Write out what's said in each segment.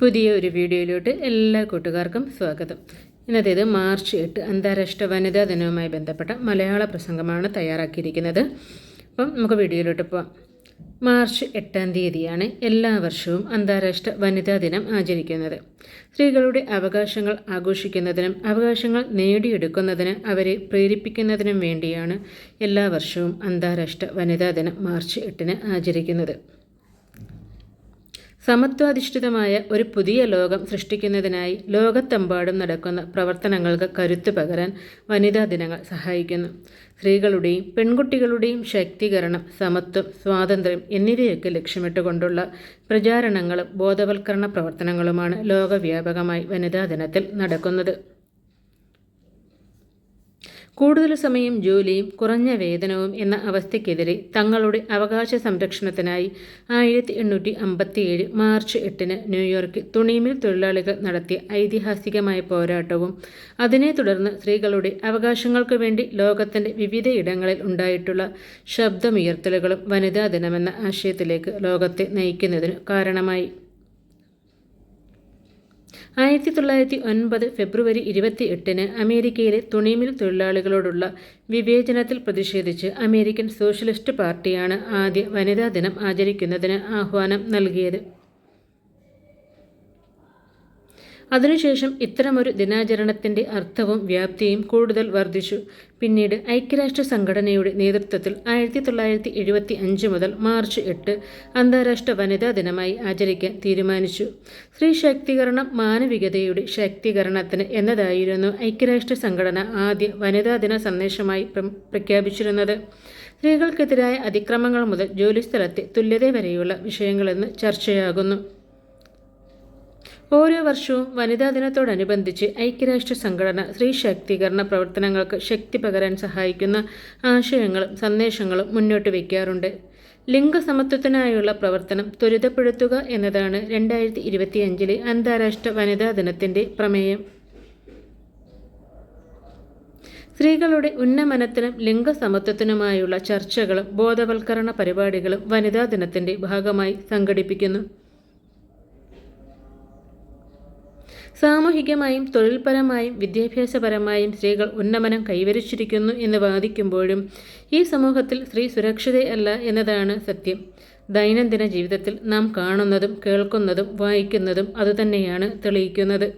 പുതിയ ഒരു വീഡിയോയിലോട്ട് എല്ലാ കൂട്ടുകാർക്കും സ്വാഗതം. ഇന്നത്തേത് മാർച്ച് എട്ട് അന്താരാഷ്ട്ര വനിതാ ദിനവുമായി ബന്ധപ്പെട്ട മലയാള പ്രസംഗമാണ് തയ്യാറാക്കിയിരിക്കുന്നത്. അപ്പം നമുക്ക് വീഡിയോയിലോട്ട് പോവാം. മാർച്ച് എട്ടാം തീയതിയാണ് എല്ലാ വർഷവും അന്താരാഷ്ട്ര വനിതാ ദിനം ആചരിക്കുന്നത്. സ്ത്രീകളുടെ അവകാശങ്ങൾ ആഘോഷിക്കുന്നതിനും അവകാശങ്ങൾ നേടിയെടുക്കുന്നതിന് അവരെ പ്രേരിപ്പിക്കുന്നതിനും വേണ്ടിയാണ് എല്ലാ വർഷവും അന്താരാഷ്ട്ര വനിതാ ദിനം മാർച്ച് എട്ടിന് ആചരിക്കുന്നത്. സമത്വാധിഷ്ഠിതമായ ഒരു പുതിയ ലോകം സൃഷ്ടിക്കുന്നതിനായി ലോകത്തെമ്പാടും നടക്കുന്ന പ്രവർത്തനങ്ങൾക്ക് കരുത്തു പകരാൻ വനിതാ ദിനങ്ങൾ സഹായിക്കുന്നു. സ്ത്രീകളുടെയും പെൺകുട്ടികളുടെയും ശാക്തീകരണം സമത്വം സ്വാതന്ത്ര്യം എന്നിവയൊക്കെ ലക്ഷ്യമിട്ടുകൊണ്ടുള്ള പ്രചാരണങ്ങളും ബോധവൽക്കരണ പ്രവർത്തനങ്ങളുമാണ് ലോകവ്യാപകമായി വനിതാ ദിനത്തിൽ നടക്കുന്നത്. കൂടുതൽ സമയം ജോലിയും കുറഞ്ഞ വേതനവും എന്ന അവസ്ഥയ്ക്കെതിരെ തങ്ങളുടെ അവകാശ സംരക്ഷണത്തിനായി ആയിരത്തി എണ്ണൂറ്റി അമ്പത്തിയേഴ് മാർച്ച് എട്ടിന് ന്യൂയോർക്കിൽ തുണിമിൽ തൊഴിലാളികൾ നടത്തിയ ഐതിഹാസികമായ പോരാട്ടവും അതിനെ തുടർന്ന് സ്ത്രീകളുടെ അവകാശങ്ങൾക്കു വേണ്ടി ലോകത്തിന്റെ വിവിധയിടങ്ങളിൽ ഉണ്ടായിട്ടുള്ള ശബ്ദമുയർത്തലുകളും വനിതാ ദിനമെന്ന ആശയത്തിലേക്ക് ലോകത്തെ നയിക്കുന്നതിന് കാരണമായി. ആയിരത്തി തൊള്ളായിരത്തി ഒൻപത് ഫെബ്രുവരി ഇരുപത്തി എട്ടിന് അമേരിക്കയിലെ തുണിമിൽ തൊഴിലാളികളോടുള്ള വിവേചനത്തിൽ പ്രതിഷേധിച്ച് അമേരിക്കൻ സോഷ്യലിസ്റ്റ് പാർട്ടിയാണ് ആദ്യ വനിതാ ദിനം ആചരിക്കുന്നതിന് ആഹ്വാനം നൽകിയത്. അതിനുശേഷം ഇത്തരമൊരു ദിനാചരണത്തിന്റെ അർത്ഥവും വ്യാപ്തിയും കൂടുതൽ വർദ്ധിച്ചു. പിന്നീട് ഐക്യരാഷ്ട്ര സംഘടനയുടെ നേതൃത്വത്തിൽ ആയിരത്തി തൊള്ളായിരത്തി എഴുപത്തി അഞ്ച് മുതൽ മാർച്ച് എട്ട് അന്താരാഷ്ട്ര വനിതാ ദിനമായി ആചരിക്കാൻ തീരുമാനിച്ചു. സ്ത്രീ ശാക്തീകരണം മാനവികതയുടെ ശാക്തീകരണത്തിന് എന്നതായിരുന്നു ഐക്യരാഷ്ട്ര സംഘടന ആദ്യ വനിതാ ദിന സന്ദേശമായി പ്രഖ്യാപിച്ചിരുന്നത്. സ്ത്രീകൾക്കെതിരായ അതിക്രമങ്ങൾ മുതൽ ജോലിസ്ഥലത്തെ തുല്യത വരെയുള്ള വിഷയങ്ങളെന്ന് ചർച്ചയാകുന്നു. ഓരോ വർഷവും വനിതാ ദിനത്തോടനുബന്ധിച്ച് ഐക്യരാഷ്ട്ര സംഘടന സ്ത്രീ ശാക്തീകരണ പ്രവർത്തനങ്ങൾക്ക് ശക്തി പകരാൻ സഹായിക്കുന്ന ആശയങ്ങളും സന്ദേശങ്ങളും മുന്നോട്ട് വയ്ക്കാറുണ്ട്. ലിംഗസമത്വത്തിനായുള്ള പ്രവർത്തനം ത്വരിതപ്പെടുത്തുക എന്നതാണ് രണ്ടായിരത്തി ഇരുപത്തിയഞ്ചിലെ അന്താരാഷ്ട്ര വനിതാ ദിനത്തിന്റെ പ്രമേയം. സ്ത്രീകളുടെ ഉന്നമനത്തിനും ലിംഗസമത്വത്തിനുമായുള്ള ചർച്ചകളും ബോധവൽക്കരണ പരിപാടികളും വനിതാ ദിനത്തിന്റെ ഭാഗമായി സംഘടിപ്പിക്കുന്നു. സാമൂഹികമായും തൊഴിൽപരമായും വിദ്യാഭ്യാസപരമായും സ്ത്രീകൾ ഉന്നമനം കൈവരിച്ചിരിക്കുന്നു എന്ന് വാദിക്കുമ്പോഴും ഈ സമൂഹത്തിൽ സ്ത്രീ സുരക്ഷിതയല്ല എന്നതാണ് സത്യം. ദൈനംദിന ജീവിതത്തിൽ നാം കാണുന്നതും കേൾക്കുന്നതും വായിക്കുന്നതും അതുതന്നെയാണ് തെളിയിക്കുന്നത്.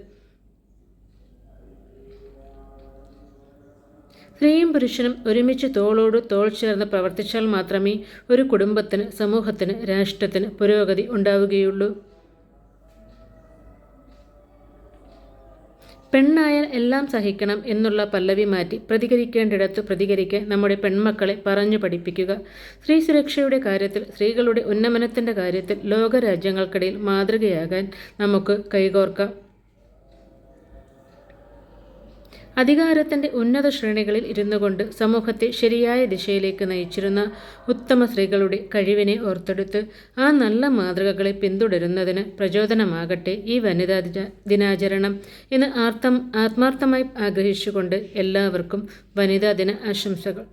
സ്ത്രീയും പുരുഷനും ഒരുമിച്ച് തോളോട് തോൾ ചേർന്ന് പ്രവർത്തിച്ചാൽ മാത്രമേ ഒരു കുടുംബത്തിന് സമൂഹത്തിന് രാഷ്ട്രത്തിന് പുരോഗതി ഉണ്ടാവുകയുള്ളൂ. പെണ്ണായാൽ എല്ലാം സഹിക്കണം എന്നുള്ള പല്ലവി മാറ്റി പ്രതികരിക്കേണ്ടിടത്ത് പ്രതികരിക്കാൻ നമ്മുടെ പെൺമക്കളെ പറഞ്ഞു പഠിപ്പിക്കുക. സ്ത്രീ സുരക്ഷയുടെ കാര്യത്തിൽ സ്ത്രീകളുടെ ഉന്നമനത്തിന്റെ കാര്യത്തിൽ ലോകരാജ്യങ്ങൾക്കിടയിൽ മാതൃകയാകാൻ നമുക്ക് കൈകോർക്കാം. അധികാരത്തിന്റെ ഉന്നത ശ്രേണികളിൽ ഇരുന്നു കൊണ്ട് സമൂഹത്തെ ശരിയായ ദിശയിലേക്ക് നയിച്ചിരുന്ന ഉത്തമ സ്ത്രീകളുടെ കഴിവിനെ ഓർത്തെടുത്ത് ആ നല്ല മാതൃകകളെ പിന്തുടരുന്നതിന് പ്രചോദനമാകട്ടെ ഈ വനിതാ ദിനാചരണം എന്ന് ആർത്ഥം ആത്മാർത്ഥമായി ആഗ്രഹിച്ചുകൊണ്ട് എല്ലാവർക്കും വനിതാ ദിന ആശംസകൾ.